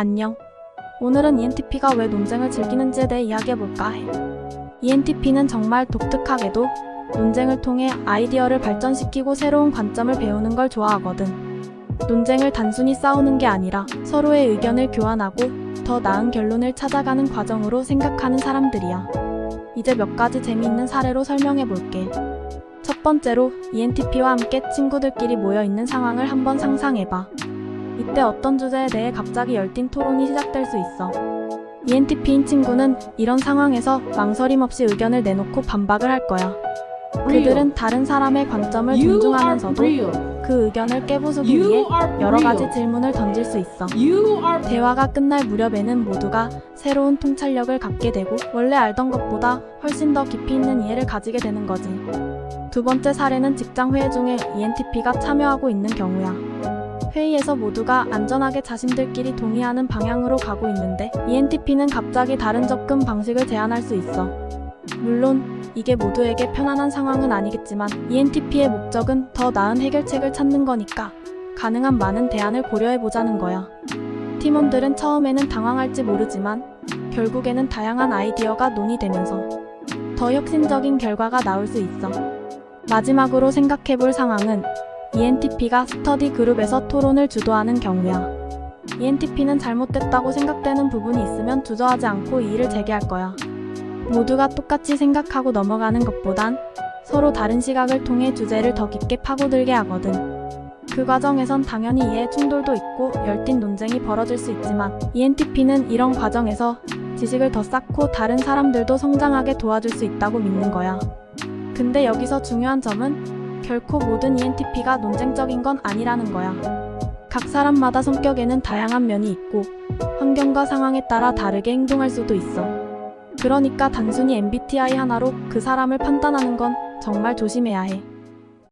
안녕. 오늘은 ENTP가 왜 논쟁을 즐기는지에 대해 이야기해볼까 해. ENTP는 정말 독특하게도 논쟁을 통해 아이디어를 발전시키고 새로운 관점을 배우는 걸 좋아하거든. 논쟁을 단순히 싸우는 게 아니라 서로의 의견을 교환하고 더 나은 결론을 찾아가는 과정으로 생각하는 사람들이야. 이제 몇 가지 재미있는 사례로 설명해 볼게. 첫 번째로 ENTP와 함께 친구들끼리 모여 있는 상황을 한번 상상해 봐. 이때 어떤 주제에 대해 갑자기 열띤 토론이 시작될 수 있어. ENTP인 친구는 이런 상황에서 망설임 없이 의견을 내놓고 반박을 할 거야. 그들은 다른 사람의 관점을 존중하면서도. 그 의견을 깨부수기 위해 여러 가지. 질문을 던질 수 있어. 대화가 끝날 무렵에는 모두가 새로운 통찰력을 갖게 되고 원래 알던 것보다 훨씬 더 깊이 있는 이해를 가지게 되는 거지. 두 번째 사례는 직장 회의 중에 ENTP가 참여하고 있는 경우야. 회의에서 모두가 안전하게 자신들끼리 동의하는 방향으로 가고 있는데 ENTP는 갑자기 다른 접근 방식을 제안할 수 있어. 물론 이게 모두에게 편안한 상황은 아니겠지만 ENTP의 목적은 더 나은 해결책을 찾는 거니까 가능한 많은 대안을 고려해 보자는 거야. 팀원들은 처음에는 당황할지 모르지만 결국에는 다양한 아이디어가 논의되면서 더 혁신적인 결과가 나올 수 있어. 마지막으로 생각해 볼 상황은 ENTP가 스터디 그룹에서 토론을 주도하는 경우야. ENTP는 잘못됐다고 생각되는 부분이 있으면 주저하지 않고 이의를 제기할 거야. 모두가 똑같이 생각하고 넘어가는 것보단 서로 다른 시각을 통해 주제를 더 깊게 파고들게 하거든. 그 과정에선 당연히 이해 충돌도 있고 열띤 논쟁이 벌어질 수 있지만 ENTP는 이런 과정에서 지식을 더 쌓고 다른 사람들도 성장하게 도와줄 수 있다고 믿는 거야. 근데 여기서 중요한 점은 결코 모든 ENTP가 논쟁적인 건 아니라는 거야. 각 사람마다 성격에는 다양한 면이 있고 환경과 상황에 따라 다르게 행동할 수도 있어. 그러니까 단순히 MBTI 하나로 그 사람을 판단하는 건 정말 조심해야 해.